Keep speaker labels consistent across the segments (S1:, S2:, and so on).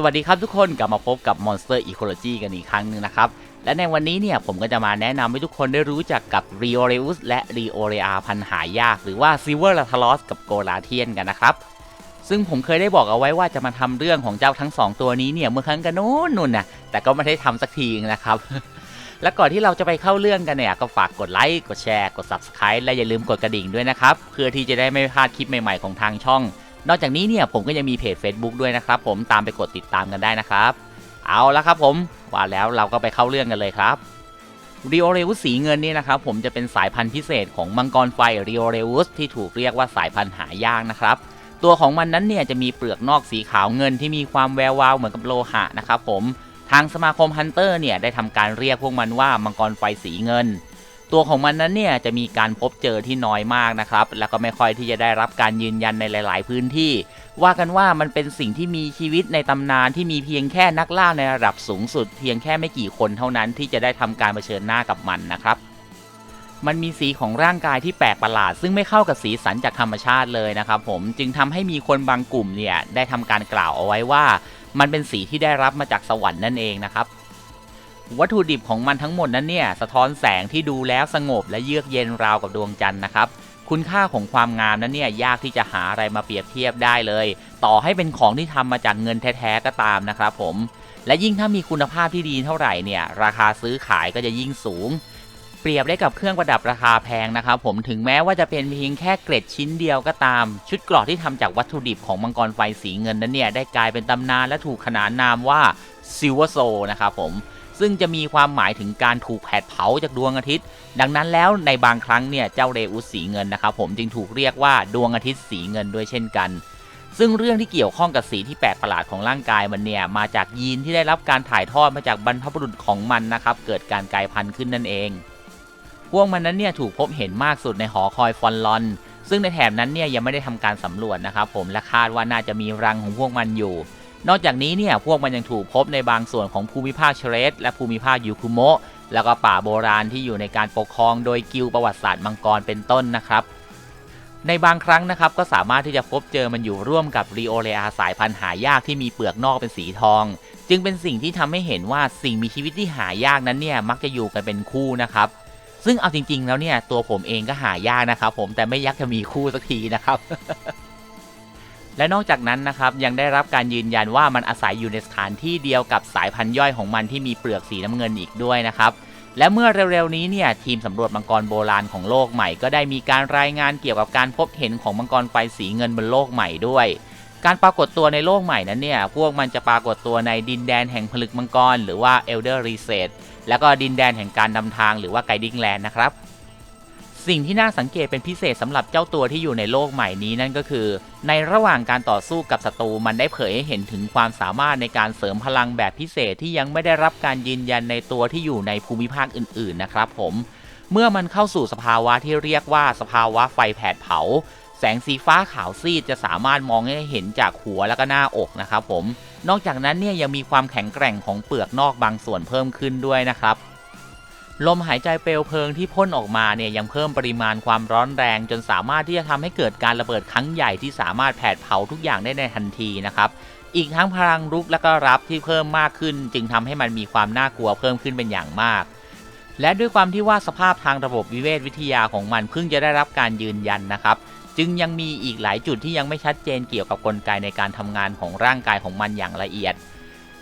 S1: สวัสดีครับทุกคนกลับมาพบกับ Monster Ecology กันอีกครั้งหนึ่งนะครับ และในวันนี้เนี่ยผมก็จะมาแนะนำให้ทุกคนได้รู้จักกับ r i o r e u s และ r i o r e a พันหายาก หรือว่า Silver l a t a l o s กับ g o l a t i a n กันนะครับ ซึ่งผมเคยได้บอกเอาไว้ว่าจะมาทำเรื่องของเจ้าทั้ง 2 ตัวนี้เนี่ยเมื่อครั้งกันโน้นนุ่นนะแต่ก็ไม่ได้ทำสักทีนะครับ และก่อนที่เราจะไปเข้าเรื่องกันเนี่ยก็ฝากกดไลค์กดแชร์กด Subscribe และอย่าลืมกดกระดิ่งด้วยนะครับเพื่อที่จะได้ไม่พลาดคลิปใหม่ๆของทางช่อง นอกจากนี้เนี่ยผมก็ยังมีเพจ Facebook ด้วยนะครับผมตามไปกดติดตามกันได้นะครับ เอาละครับผมว่าแล้วเราก็ไปเข้าเรื่องกันเลยครับริโอเรอุสสีเงินนี่นะครับผมจะเป็นสายพันธุ์พิเศษของมังกรไฟริโอเรอุสที่ถูกเรียกว่าสายพันธุ์หายากนะครับ ตัวของมันนั้นเนี่ยจะมีเปลือกนอกสีขาวเงินที่มีความแวววาวเหมือนกับโลหะนะครับผมทางสมาคมฮันเตอร์เนี่ยได้ทำการเรียกพวกมันว่ามังกรไฟสีเงิน ตัวของมันนั้นเนี่ยจะมีการพบเจอที่น้อยมากนะครับ แล้วก็ไม่ค่อยที่จะได้รับการยืนยันในหลาย ๆ พื้นที่ ว่ากันว่ามันเป็นสิ่งที่มีชีวิตในตำนานที่มีเพียงแค่นักล่าในระดับสูงสุด เพียงแค่ไม่กี่คนเท่านั้นที่จะได้ทำการเผชิญหน้ากับมันนะครับมันมีสีของร่างกายที่แปลกประหลาด ซึ่งไม่เข้ากับสีสันจากธรรมชาติเลยนะครับผมจึงทำให้มีคนบางกลุ่มเนี่ยได้ทำการกล่าวเอาไว้ว่า มันเป็นสีที่ได้รับมาจากสวรรค์นั่นเองนะครับ วัตถุดิบของมันทั้งหมดนั้นเนี่ยสะท้อนแสงที่ดูแล้วสงบและเยือกเย็นราวกับดวงจันทร์นะครับคุณค่าของความงามนั้นเนี่ยยากที่จะหาอะไรมาเปรียบเทียบได้เลย ต่อให้เป็นของที่ทำมาจากเงินแท้ๆก็ตามนะครับผม และยิ่งถ้ามีคุณภาพที่ดีเท่าไหร่เนี่ยราคาซื้อขายก็จะยิ่งสูง เปรียบได้กับเครื่องประดับราคาแพงนะครับผมถึงแม้ว่าจะเป็นเพียงแค่เกร็ดชิ้นเดียวก็ตาม ชุดเกราะที่ทำจากวัตถุดิบของมังกรไฟสีเงินนั้นเนี่ยได้กลายเป็นตำนานและถูกขนานนามว่าซิลเวอร์โซนะครับผม ซึ่งจะมีความหมายถึงการถูกแผดเผาจากดวงอาทิตย์ ดังนั้นแล้วในบางครั้งเนี่ยเจ้าเรอุสสีเงินนะครับผมจึงถูกเรียกว่าดวงอาทิตย์สีเงินด้วยเช่นกัน ซึ่งเรื่องที่เกี่ยวข้องกับสีที่แปลกประหลาดของร่างกายมันเนี่ยมาจากยีนที่ได้รับการถ่ายทอดมาจากบรรพบุรุษของมันนะครับเกิดการกลายพันธุ์ขึ้นนั่นเอง พวกมันนั้นเนี่ยถูกพบเห็นมากสุดในหอคอยฟอนลอน ซึ่งในแถบนั้นเนี่ยยังไม่ได้ทำการสำรวจนะครับผมและคาดว่าน่าจะมีรังของพวกมันอยู่ นอกจากนี้เนี่ยพวกมันยังถูกพบในบางส่วนของภูมิภาคเชเรสและภูมิภาคยูคุโมะแล้วก็ป่าโบราณที่อยู่ในการปกครองโดยกิลประวัติศาสตร์มังกรเป็นต้นนะครับ ในบางครั้งนะครับก็สามารถที่จะพบเจอมันอยู่ร่วมกับรีโอเรอาสายพันธุ์หายากที่มีเปลือกนอกเป็นสีทอง จึงเป็นสิ่งที่ทำให้เห็นว่าสิ่งมีชีวิตที่หายากนั้นเนี่ยมักจะอยู่กันเป็นคู่นะครับซึ่งเอาจริง ๆ แล้วเนี่ยตัวผมเองก็หายากนะครับผมแต่ไม่ยักจะมีคู่สักทีนะครับ และนอกจากนั้นนะครับยังได้รับการยืนยันว่ามันอาศัยอยู่ในสถานที่เดียวกับสายพันธุ์ย่อยของมันที่มีเปลือกสีน้ำเงินอีกด้วยนะครับและเมื่อเร็วๆนี้เนี่ยทีมสำรวจมังกรโบราณของโลกใหม่ ก็ได้มีการรายงานเกี่ยวกับการพบเห็นของมังกรไฟสีเงินบนโลกใหม่ด้วย การปรากฏตัวในโลกใหม่นั้นเนี่ยพวกมันจะปรากฏตัวในดินแดนแห่งผลึกมังกร หรือว่า Elder Reset แล้วก็ดินแดนแห่งการนำทางหรือว่า Guiding Land นะครับ สิ่งที่น่าสังเกตเป็นพิเศษสำหรับเจ้าตัวที่อยู่ในโลกใหม่นี้นั่นก็คือ ในระหว่างการต่อสู้กับศัตรูมันได้เผยให้เห็นถึงความสามารถในการเสริมพลังแบบพิเศษที่ยังไม่ได้รับการยืนยันในตัวที่อยู่ในภูมิภาคอื่นๆนะครับผม เมื่อมันเข้าสู่สภาวะที่เรียกว่าสภาวะไฟแผดเผา แสงสีฟ้าขาวซีดจะสามารถมองให้เห็นจากหัวและก็หน้าอกนะครับผม นอกจากนั้นเนี่ยยังมีความแข็งแกร่งของเปลือกนอกบางส่วนเพิ่มขึ้นด้วยนะครับ ลมหายใจเปลวเพลิงที่พ่นออกมาเนี่ยยังเพิ่มปริมาณความร้อนแรง จนสามารถที่จะทำให้เกิดการระเบิดครั้งใหญ่ที่สามารถแผดเผาทุกอย่างได้ในทันทีนะครับอีกทั้งพลังรุกและก็รับที่เพิ่มมากขึ้น จึงทำให้มันมีความน่ากลัวเพิ่มขึ้นเป็นอย่างมาก และด้วยความที่ว่าสภาพทางระบบวิเวศวิทยาของมันเพิ่งจะได้รับการยืนยันนะครับ จึงยังมีอีกหลายจุดที่ยังไม่ชัดเจนเกี่ยวกับกลไกในการทำงานของร่างกายของมันอย่างละเอียด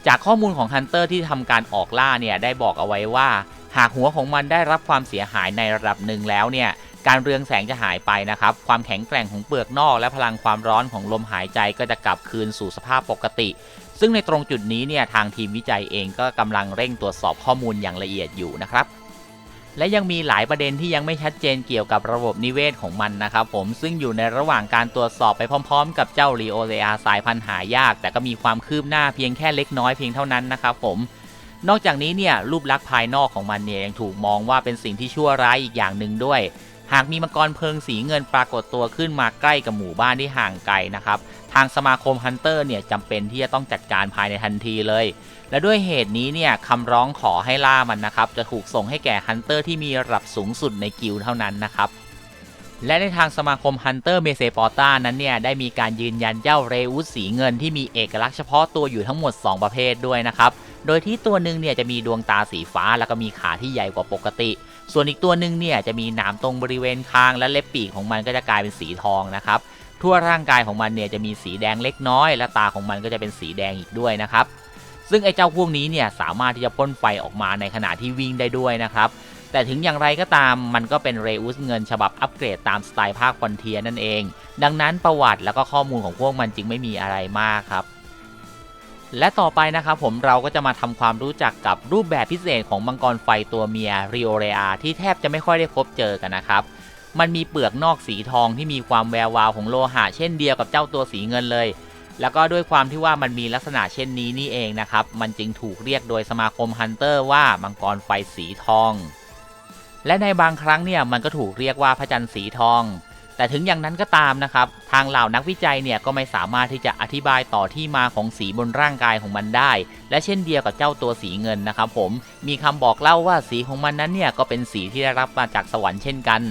S1: จากข้อมูลของฮันเตอร์ที่ทำการออกล่าเนี่ยได้บอกเอาไว้ว่า หากหัวของมันได้รับความเสียหายในระดับหนึ่งแล้วเนี่ยการเรืองแสงจะหายไปนะครับ ความแข็งแกร่งของเปลือกนอก และพลังความร้อนของลมหายใจก็จะกลับคืนสู่สภาพปกติ ซึ่งในตรงจุดนี้เนี่ยทางทีมวิจัยเองก็กำลังเร่งตรวจสอบข้อมูลอย่างละเอียดอยู่นะครับ และยังมีหลายประเด็นที่ยังไม่ชัดเจนเกี่ยวกับระบบนิเวศของมันนะครับผมซึ่งอยู่ในระหว่างการตรวจสอบไปพร้อมๆ กับเจ้ารีโอเลอาสายพันธุ์หายาก แต่ก็มีความคืบหน้าเพียงแค่เล็กน้อยเพียงเท่านั้นนะครับผมนอกจากนี้เนี่ยรูปลักษณ์ภายนอกของมันเนี่ยยังถูกมองว่าเป็นสิ่งที่ชั่วร้ายอีกอย่างหนึ่งด้วย หากมีมังกรเพลิงสีเงินปรากฏตัวขึ้นมาใกล้กับหมู่บ้านที่ห่างไกลนะครับทางสมาคมฮันเตอร์เนี่ยจำเป็นที่จะต้องจัดการภายในทันทีเลย และด้วยเหตุนี้เนี่ยคำร้องขอให้ล่ามันนะครับจะถูกส่งให้แก่ฮันเตอร์ที่มีระดับสูงสุดในกิลด์เท่านั้นนะครับและในทางสมาคมฮันเตอร์เมเซปอร์ตานั้นเนี่ยได้มีการยืนยันเจ้าเรอุสสีเงินที่มีเอกลักษณ์เฉพาะตัวอยู่ทั้งหมด 2 ประเภทด้วยนะครับ โดยที่ตัวหนึ่งเนี่ยจะมีดวงตาสีฟ้าแล้วก็มีขาที่ใหญ่กว่าปกติ ส่วนอีกตัวหนึ่งเนี่ยจะมีหนามตรงบริเวณคางและเล็บปีกของมันก็จะกลายเป็นสีทองนะครับ ทั่วร่างกายของมันเนี่ยจะมีสีแดงเล็กน้อย และตาของมันก็จะเป็นสีแดงอีกด้วยนะครับ ซึ่งไอ้เจ้าพวกนี้เนี่ยสามารถที่จะพ่นไฟออกมาในขณะที่วิ่งได้ด้วยนะครับแต่ถึงอย่างไรก็ตามมันก็เป็นเรอุสเงินฉบับอัปเกรดตามสไตล์ภาคฟอนเทียนั่นเอง ดังนั้นประวัติแล้วก็ข้อมูลของพวกมันจึงไม่มีอะไรมากครับ และต่อไปนะครับผมเราก็จะมาทำความรู้จักกับรูปแบบพิเศษของมังกรไฟตัวเมียริโอเรอาที่แทบจะไม่ค่อยได้พบเจอกันนะครับ มันมีเปลือกนอกสีทองที่มีความแวววาวของโลหะเช่นเดียวกับเจ้าตัวสีเงินเลย แล้วก็ด้วยความที่ว่ามันมีลักษณะเช่นนี้นี่เองนะครับ มันจึงถูกเรียกโดยสมาคมฮันเตอร์ว่ามังกรไฟสีทอง และในบางครั้งเนี่ยมันก็ถูกเรียกว่าพระจันทร์สีทอง แต่ถึงอย่างนั้นก็ตามนะครับ ทางเหล่านักวิจัยเนี่ยก็ไม่สามารถที่จะอธิบายต่อที่มาของสีบนร่างกายของมันได้ และเช่นเดียวกับเจ้าตัวสีเงินนะครับผมมีคำบอกเล่าว่าสีของมันนั้นเนี่ยก็เป็นสีที่ได้รับมาจากสวรรค์เช่นกัน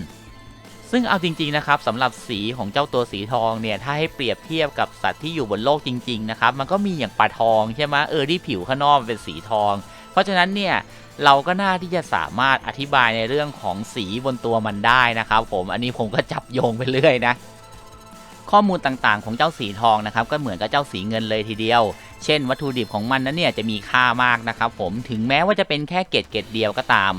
S1: ซึ่งเอาจริงๆนะครับสำหรับสีของเจ้าตัวสีทองเนี่ยถ้าให้เปรียบเทียบกับสัตว์ที่อยู่บนโลกจริงๆนะครับมันก็มีอย่างปลาทองใช่ไหมเออที่ผิวข้างนอกเป็นสีทอง เพราะฉะนั้นเนี่ยเราก็น่าที่จะสามารถอธิบายในเรื่องของสีบนตัวมันได้นะครับ ผมอันนี้ผมก็จับโยงไปเรื่อยนะข้อมูลต่างๆ ของเจ้าสีทองนะครับก็เหมือนกับเจ้าสีเงินเลยทีเดียว เช่น วัตถุดิบของมันนั้นเนี่ยจะมีค่ามากนะครับผมถึงแม้ว่าจะเป็นแค่เกตเกตเดียวก็ตาม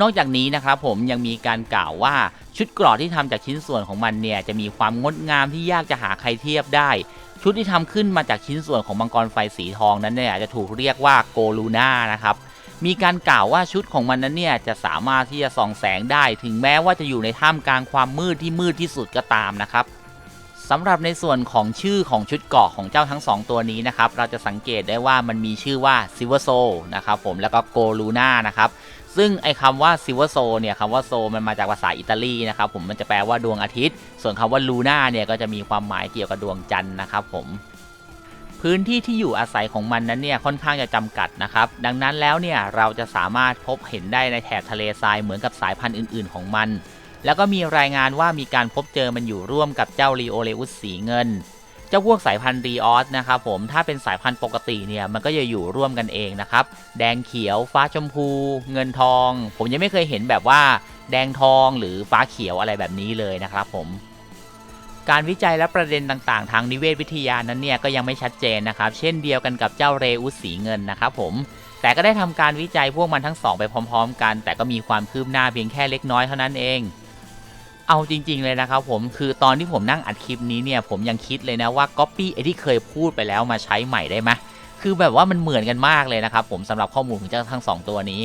S1: นอกจากนี้นะครับผมยังมีการกล่าวว่าชุดเกราะที่ทำจากชิ้นส่วนของมันเนี่ยจะมีความงดงามที่ยากจะหาใครเทียบได้ ชุดที่ทำขึ้นมาจากชิ้นส่วนของมังกรไฟสีทองนั้นเนี่ยจะถูกเรียกว่าโกลูน่านะครับมีการกล่าวว่าชุดของมันนั้นเนี่ยจะสามารถที่จะส่องแสงได้ถึงแม้ว่าจะอยู่ในท่ามกลางความมืดที่มืดที่สุดก็ตามนะครับสำหรับในส่วนของชื่อของชุดเกาะของเจ้าทั้ง 2 ตัวนี้นะครับ เราจะสังเกตได้ว่ามันมีชื่อว่า Silver Soul นะครับผมแล้วก็ g o l u n a นะครับ ซึ่งไอ้คำว่า Silver Soul เนี่ยคำว่า Soul มันมาจากภาษาอิตาลีนะครับผมมันจะแปลว่าดวงอาทิตย์ ส่วนคำว่า Luna เนี่ยก็จะมีความหมายเกี่ยวกับดวงจันทร์นะครับผมพื้นที่ที่อยู่อาศัยของมันนั้นเนี่ยค่อนข้างจะจำกัดนะครับ ดังนั้นแล้วเนี่ยเราจะสามารถพบเห็นได้ในแถบทะเลทรายเหมือนกับสายพันธุ์อื่น ๆ ของมัน แล้วก็มีรายงานว่ามีการพบเจอมันอยู่ร่วมกับเจ้ารีโอเลอุสสีเงิน จ้าพวกสายพันธุ์รีออสนะครับผมถ้าเป็นสายพันธุ์ปกติเนี่ยมันก็จะอยู่ร่วมกันเองนะครับแดงเขียวฟ้าชมพู เงินทอง ผมยังไม่เคยเห็นแบบว่า แดงทองหรือฟ้าเขียวอะไรแบบนี้เลยนะครับผมการวิจัยและประเด็นต่างๆ ทางนิเวศวิทยานั้นเนี่ยก็ยังไม่ชัดเจนนะครับ เช่นเดียวกันกับเจ้าเรอุสสีเงินนะครับผม แต่ก็ได้ทำการวิจัยพวกมันทั้งสองไปพร้อม ๆ กัน แต่ก็มีความคืบหน้าเพียงแค่เล็กน้อยเท่านั้นเอง เอาจริง ๆ เลยนะครับผมคือตอนที่ผมนั่งอัดคลิปนี้เนี่ยผมยังคิดเลยนะว่าก๊อปปี้ไอที่เคยพูดไปแล้วมาใช้ใหม่ได้ไหมคือแบบว่ามันเหมือนกันมากเลยนะครับผมสำหรับข้อมูลของเจ้าทั้งสองตัวนี้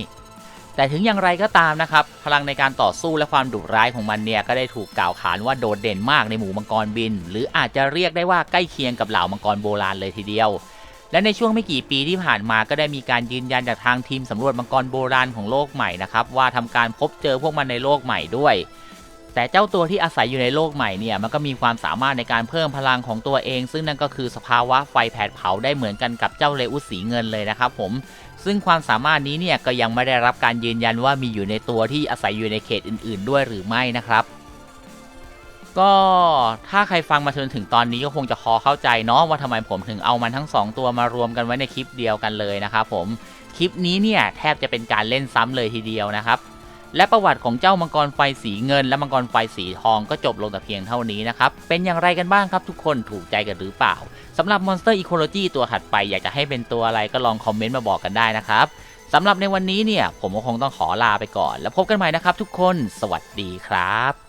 S1: แต่ถึงอย่างไรก็ตามนะครับพลังในการต่อสู้และความดุร้ายของมันเนี่ยก็ได้ถูกกล่าวขานว่าโดดเด่นมากในหมู่มังกรบิน หรืออาจจะเรียกได้ว่าใกล้เคียงกับเหล่ามังกรโบราณเลยทีเดียว และในช่วงไม่กี่ปีที่ผ่านมาก็ได้มีการยืนยันจากทางทีมสำรวจมังกรโบราณของโลกใหม่นะครับว่าทำการพบเจอพวกมันในโลกใหม่ด้วย แต่เจ้าตัวที่อาศัยอยู่ในโลกใหม่เนี่ยมันก็มีความสามารถในการเพิ่มพลังของตัวเอง ซึ่งนั่นก็คือสภาวะไฟแผดเผาได้เหมือนกันกับเจ้าเลอุสสีเงินเลยนะครับผมซึ่งความสามารถนี้เนี่ยก็ยังไม่ได้รับการยืนยันว่ามีอยู่ในตัวที่อาศัยอยู่ในเขตอื่น ๆ ด้วยหรือไม่นะครับ ก็ถ้าใครฟังมาจนถึงตอนนี้ก็คงจะพอเข้าใจเนาะว่าทำไมผมถึงเอามันทั้ง 2 ตัวมารวมกันไว้ในคลิปเดียวกันเลยนะครับผมคลิปนี้เนี่ยแทบจะเป็นการเล่นซ้ำเลยทีเดียวนะครับ และประวัติของเจ้ามังกรไฟสีเงิน และมังกรไฟสีทองก็จบลงแต่เพียงเท่านี้นะครับ เป็นอย่างไรกันบ้างครับทุกคนถูกใจกันหรือเปล่าสำหรับ Monster Ecology ตัวถัดไปอยากจะให้เป็นตัวอะไรก็ลองคอมเมนต์มาบอกกันได้นะครับสำหรับในวันนี้เนี่ยผมก็คงต้องขอลาไปก่อน แล้วพบกันใหม่นะครับทุกคน สวัสดีครับ